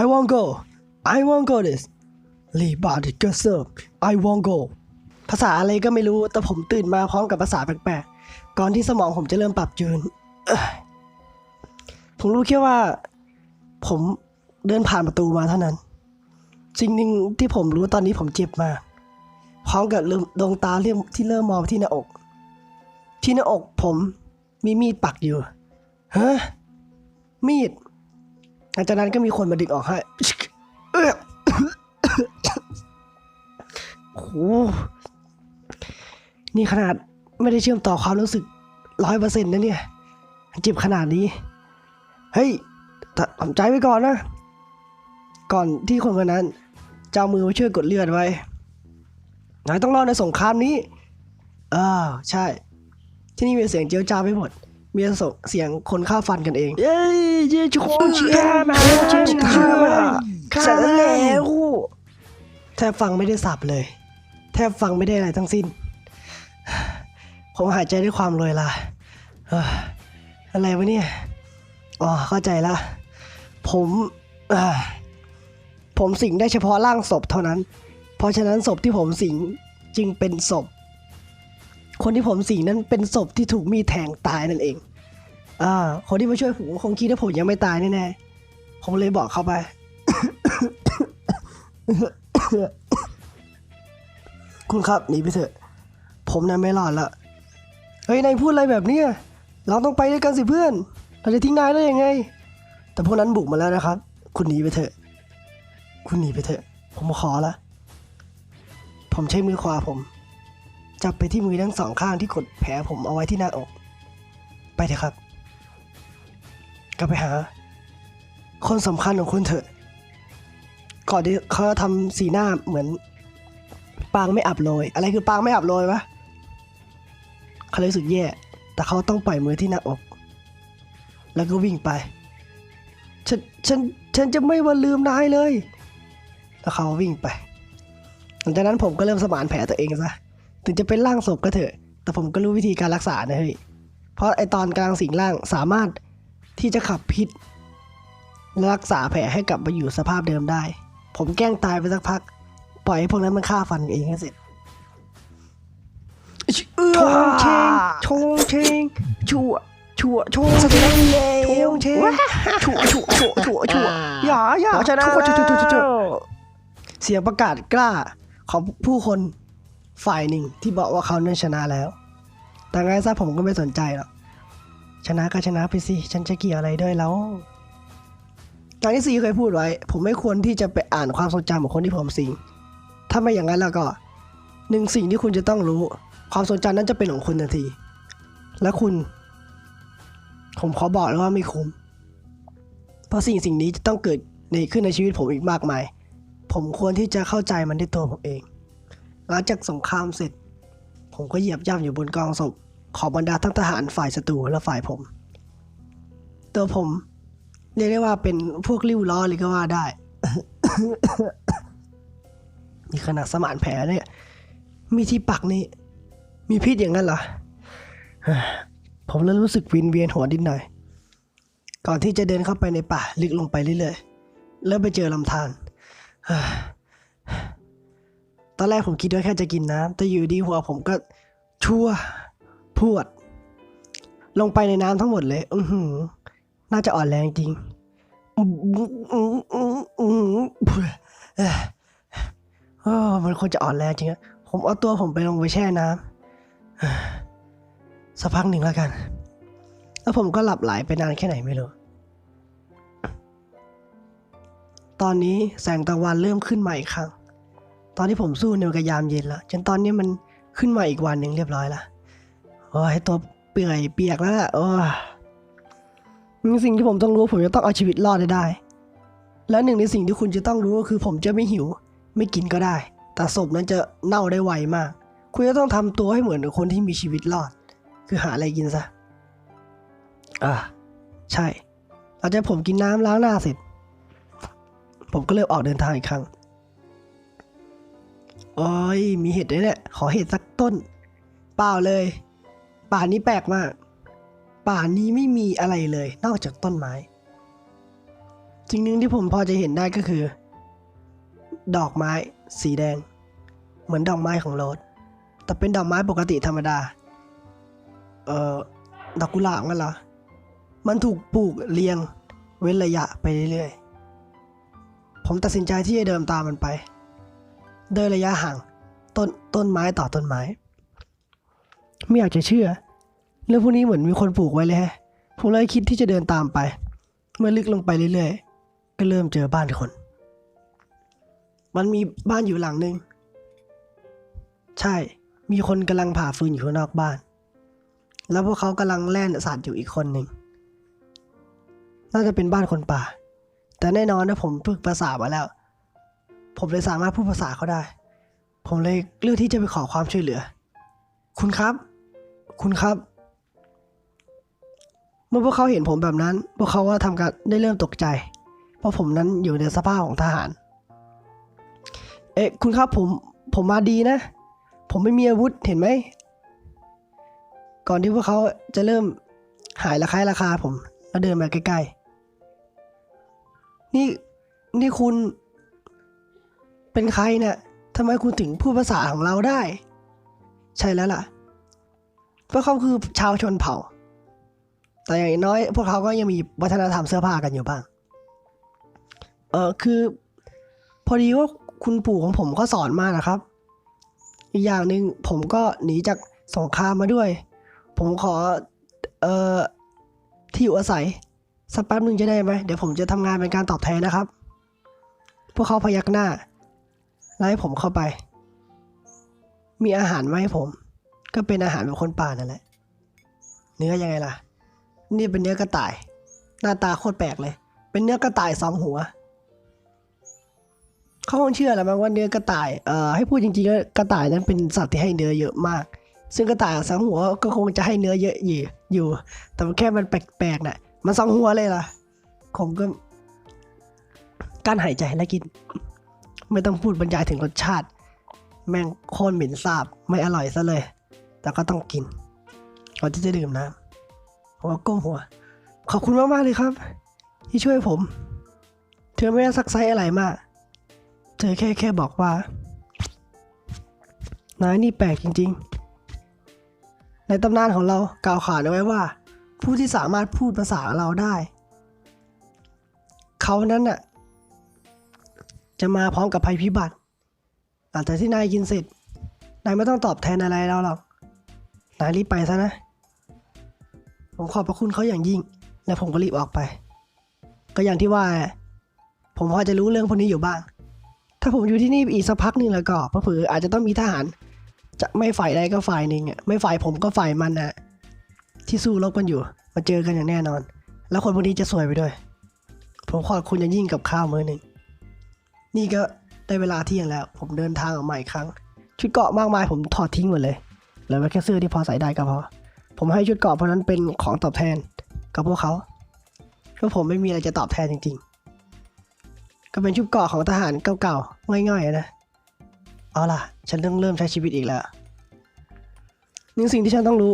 I won't go I won't go this รีบาดิกเซอร์ I won't go ภาษาอะไรก็ไม่รู้แต่ผมตื่นมาพร้อมกับภาษาแปลกๆ ก่อนที่สมองผมจะเริ่มปรับจูนผมรู้แค่ว่า ผมเดินผ่านประตูมาเท่านั้น สิ่งหนึ่งที่ผมรู้ตอนนี้ผมเจ็บมากพร้อมกับลืมดวงตาเริ่มที่เริ่มมองที่หน้าอก ที่หน้าอกผมมีมีดปักอยู่ฮะมีด หลังจากนั้นก็มีคนมาดึงออกให้เอ้ยโอ้โหนี่ขนาดไม่ได้เชื่อมต่อความรู้สึกร้อยเปอร์เซ็นต์นะเนี่ยเจ็บขนาดนี้ เฮ้ยทำใจไว้ก่อนนะ ก่อนที่คนคนนั้นจะเอามือมาช่วยกดเลือดไว้นายต้องรอดในสงครามนี้อ่าใช่ ที่นี่มีเสียงเจียวจ้าไปหมด มีเสียงคนฆ่าฟันกันเอง เย้เย้ชุกคนเชียร์มาเชียร์มาฆ่าแล้วแทบฟังไม่ได้สับเลย แทบฟังไม่ได้อะไรทั้งสิ้น ผมหายใจด้วยความรวยลาเอ่ออะไรวะเนี่ย อ๋อ เข้าใจละ ผมผมสิงได้เฉพาะร่างศพเท่านั้น เพราะฉะนั้นศพที่ผมสิงจึงเป็นศพ คนที่ผมสิงนั้นเป็นศพที่ถูกมีแทงตายนั่นเองอ่าคนที่มาช่วยผมคงคิดว่าผมยังไม่ตายแน่ๆผมเลยบอกเขาไป คุณครับหนีไปเถอะ ผมน่ะไม่รอดละเฮ้ยนายพูดอะไรแบบเนี้ยเราต้องไปด้วยกันสิเพื่อน เราจะทิ้งนายได้ยังไง แต่พวกนั้นบุกมาแล้วนะครับ คุณหนีไปเถอะ คุณหนีไปเถอะ ผมขอละ ผมใช้มือขวาผม จับไปที่มือทั้งสองข้างที่กดแผลผมเอาไว้ที่หน้าอก ไปเถอะครับก็ไปหา คนสำคัญของคุณเถอะ ก่อนที่เขาทำสีหน้าเหมือน ปางไม่อับโรย อะไรคือปางไม่อับโรยวะเขาเลยรู้สึกแย่ แต่เขาต้องปล่อยมือที่หน้าอก แล้วก็วิ่งไป ฉัน ฉัน ฉันจะไม่วันลืมนายเลย แล้วเขาวิ่งไป หลังจากนั้นผมก็เริ่มสมานแผลตัวเองซะ ถึงจะเป็นร่างศพก็เถอะ แต่ผมก็รู้วิธีการรักษานะเฮ้ย เพราะไอตอนกลางสิงร่างสามารถที่จะขับพิษและรักษาแผลให้กลับมาอยู่สภาพเดิมได้ ผมแกล้งตายไปสักพัก ปล่อยให้พวกนั้นมันฆ่าฟันเองให้เสร็จชงเชงชงเชงชั่วชั่วชงเชงชงเชงชั่วชั่วชั่วชั่วชั่วอย่าอย่าชนะชั่วชั่วชั่วชั่วชั่วแล้วเสียงประกาศกล้าของผู้คน ฝ่ายหนึ่งที่บอกว่าเขานั้นชนะแล้ว แต่ไงซะผมก็ไม่สนใจหรอก ชนะก็ชนะไปสิ ฉันจะเกี่ยวอะไรด้วยแล้วอย่างที่ซีเคยพูดไว้ ผมไม่ควรที่จะไปอ่านความทรงจำของคนที่ผมสิง ถ้าไม่อย่างนั้นแล้วก็ หนึ่งสิ่งที่คุณจะต้องรู้ ความทรงจำนั้นจะเป็นของคุณทันที และคุณ ผมขอบอกเลยว่าไม่คุ้ม เพราะสิ่งสิ่งนี้จะต้องเกิดในขึ้นในชีวิตผมอีกมากมาย ผมควรที่จะเข้าใจมันด้วยตัวผมเอง หลังจากสงครามเสร็จ ผมก็เหยียบย่ำอยู่บนกองศพของบรรดาทั้งทหารฝ่ายศัตรูและฝ่ายผม ตัวผมเรียกได้ว่าเป็นพวกริ้วล้อเลยก็ว่าได้ มีขนาดสมานแผลเนี่ย มีที่ปักนี่ มีพิษอย่างนั้นเหรอ ผมเริ่มรู้สึกวินเวียนหัวดินหน่อย ก่อนที่จะเดินเข้าไปในป่าลึกลงไปเรื่อยๆ แล้วไปเจอลำธาร ตอนแรกผมคิดว่าแค่จะกินน้ำแต่อยู่ดีหัวผมก็ชั่วพวด ลงไปในน้ำทั้งหมดเลย อือหือ น่าจะอ่อนแรงจริงโอ้มันควรจะอ่อนแรงจริงอะผมเอาตัวผมไปลงไปแช่น้ำสักพักหนึ่งแล้วกัน แล้วผมก็หลับไหลไปนานแค่ไหนไม่รู้ ตอนนี้แสงตะวันเริ่มขึ้นมาอีกครั้ง ตอนที่ผมสู้ในกยามเย็นแล้วจนตอนนี้มันขึ้นมาอีกวันหนึ่งเรียบร้อยล้วโอ้ยตัวเปื่อยเปียกแล้วล่ะโอ้มีสิ่งที่ผมต้องรู้ผมจะต้องเอาชีวิตรอดให้ได้ และหนึ่งในสิ่งที่คุณจะต้องรู้ก็คือ ผมจะไม่หิว ไม่กินก็ได้ แต่ศพนั้นจะเน่าได้ไวมาก คุณจะต้องทำตัวให้เหมือนกับคนที่มีชีวิตรอด คือหาอะไรกินซะอ่าใช่หลังจากผมกินน้ำล้างหน้าเสร็จ ผมก็เริ่มออกเดินทางอีกครั้ง โอ้ย มีเห็ดด้วยเนี่ยขอเห็ดสักต้น เปล่าเลย ป่านี้แปลกมาก ป่านี้ไม่มีอะไรเลย นอกจากต้นไม้สิ่งหนึ่งที่ผมพอจะเห็นได้ก็คือ ดอกไม้สีแดง เหมือนดอกไม้ของโรสแต่เป็นดอกไม้ปกติธรรมดา เอ่อ ดอกกุหลาบกันเหรอ มันถูกปลูกเรียงเว้นระยะไปเรื่อยๆ ผมตัดสินใจที่จะเดินตามมันไป เดินระยะห่างต้นต้นไม้ต่อต้นไม้ ไม่อยากจะเชื่อ เรื่องพวกนี้เหมือนมีคนปลูกไว้เลยฮะผมเลยคิดที่จะเดินตามไป เมื่อลึกลงไปเรื่อยๆ ก็เริ่มเจอบ้านคน มันมีบ้านอยู่หลังหนึ่งใช่มีคนกำลังผ่าฟืนอยู่ข้างนอกบ้าน แล้วพวกเขากำลังแล่นสัตว์อยู่อีกคนหนึ่งน่าจะเป็นบ้านคนป่า แต่แน่นอนนะผมฝึกภาษามาแล้ว ผมเลยสามารถพูดภาษาเขาได้ ผมเลยเลือกที่จะไปขอความช่วยเหลือ คุณครับ คุณครับ เมื่อพวกเขาเห็นผมแบบนั้น พวกเขาก็ทำการได้เริ่มตกใจ เพราะผมนั้นอยู่ในสภาพของทหาร เอ๊ะคุณครับผมผมมาดีนะ ผมไม่มีอาวุธเห็นไหม ก่อนที่พวกเขาจะเริ่มหายระคายราคาผม แล้วเดินมาใกล้ๆ นี่นี่คุณ เป็นใครเนะ่ะทำไมคุณถึงพูดภาษาของเราได้ ใช่แล้วล่ะพวกเขาคือชาวชนเผ่า แต่อย่างน้อยพวกเขาก็ยังมีวัฒนธรรมเสื้อผ้ากันอยู่บ้าง เออคือ พอดีว่าคุณปู่ของผมก็สอนมานะครับ อีกอย่างหนึ่งผมก็หนีจากสงครามมาด้วย ผมขอ เอ่อ ที่อยู่อาศัย สักแป๊บหนึ่งจะได้ไหม เดี๋ยวผมจะทำงานเป็นการตอบแทนนะครับ พวกเขาพยักหน้า แล้วให้ผมเข้าไป มีอาหารไว้ให้ผม ก็เป็นอาหารแบบคนป่านั่นแหละ เนื้อยังไงล่ะ นี่เป็นเนื้อกระต่าย หน้าตาโคตรแปลกเลย เป็นเนื้อกระต่ายสองหัว เขาคงเชื่อแหละมั้งว่าเนื้อกระต่าย เอ่อให้พูดจริงๆก็กระต่ายนั้นเป็นสัตว์ที่ให้เนื้อเยอะมาก ซึ่งกระต่ายสองหัวก็คงจะให้เนื้อเยอะอยู่อยู่แต่แค่มันแปลกๆน่ะ มันสองหัวเลยล่ะ ผมก็กั้นหายใจและกิน ไม่ต้องพูดบรรยายถึงรสชาติ แม่งโคตรเหม็นสาบไม่อร่อยซะเลย แต่ก็ต้องกินก่อนที่จะดื่มน้ำผมก็ก้มหัว ขอบคุณมากๆเลยครับ ที่ช่วยผม เธอไม่ได้ซักไซอะไรมาก เธอแค่แค่บอกว่านายนี่แปลกจริง ๆ ในตำนานของเรากล่าวขานเอาไว้ว่า ผู้ที่สามารถพูดภาษาเราได้ เขานั้นน่ะ จะมาพร้อมกับภัยพิบัติหลังจากที่นายกินเสร็จ นายไม่ต้องตอบแทนอะไรเราหรอก นายรีบไปซะนะ ผมขอบพระคุณเขาอย่างยิ่ง และผมก็รีบออกไป ก็อย่างที่ว่า ผมพอจะรู้เรื่องพวกนี้อยู่บ้าง ถ้าผมอยู่ที่นี่อีกสักพักหนึ่งแล้วก็เผื่ออาจจะต้องมีทหาร จะไม่ฝ่ายใดก็ฝ่ายหนึ่งอะ ไม่ฝ่ายผมก็ฝ่ายมันนะที่สู้รบกันอยู่ มาเจอกันอย่างแน่นอน แล้วคนพวกนี้จะสวยไปด้วย ผมขอบคุณอย่างยิ่งกับข้าวมื้อหนึ่ง นี่ก็ได้เวลาเที่ยงแล้ว ผมเดินทางออกมาอีกครั้ง ชุดเกราะมากมายผมถอดทิ้งหมดเลยเหลือแค่เสื้อที่พอใส่ได้ก็พอ ผมให้ชุดเกราะเพราะนั้นเป็นของตอบแทนกับพวกเขาเพราะผมไม่มีอะไรจะตอบแทนจริง ๆ ก็เป็นชุดเกราะของทหารเก่าๆง่ายๆนะเอาล่ะ ฉันต้องเริ่มใช้ชีวิตอีกแล้วหนึ่งสิ่งที่ฉันต้องรู้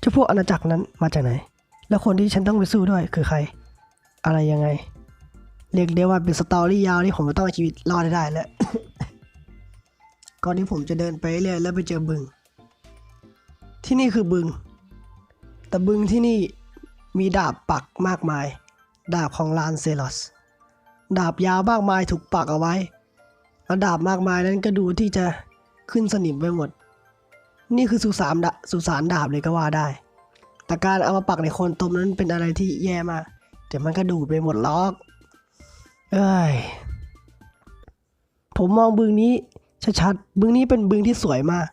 เจ้าพวกอาณาจักรนั้นมาจากไหน แล้วคนที่ฉันต้องไปสู้ด้วยคือใคร อะไรยังไง เรียกได้ว่าเป็นสตอรี่ยาวที่ผมจะต้องเอาชีวิตรอดได้แล้วก่อนที่ผมจะเดินไปเรื่อยแล้วไปเจอบึง ที่นี่คือบึง แต่บึงที่นี่มีดาบปักมากมาย ดาบของลานเซลอส ดาบยาวมากมายถูกปักเอาไว้ แล้วดาบมากมายนั้นก็ดูที่จะขึ้นสนิมไปหมด นี่คือสุสานดาสุสานดาบเลยก็ว่าได้ แต่การเอามาปักในคนตมนั้นเป็นอะไรที่แย่มาก เดี๋ยวมันก็ดูดไปหมดล็อก เอ้ยผมมองบึงนี้ชัดๆบึงนี้เป็นบึงที่สวยมาก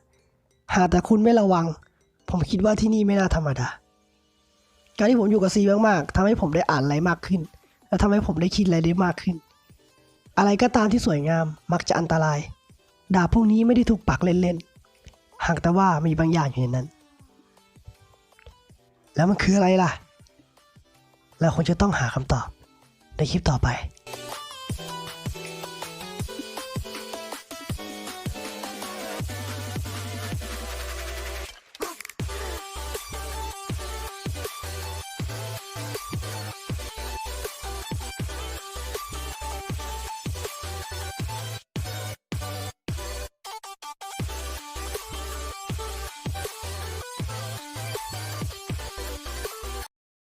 หากแต่คุณไม่ระวัง ผมคิดว่าที่นี่ไม่น่าธรรมดา การที่ผมอยู่กับซีมากๆทำให้ผมได้อ่านอะไรมากขึ้น และทำให้ผมได้คิดอะไรได้มากขึ้น อะไรก็ตามที่สวยงามมักจะอันตราย ดาบพวกนี้ไม่ได้ถูกปักเล่นๆ หากแต่ว่ามีบางอย่างอยู่ในนั้น แล้วมันคืออะไรล่ะ เราคงจะต้องหาคำตอบในคลิปต่อไป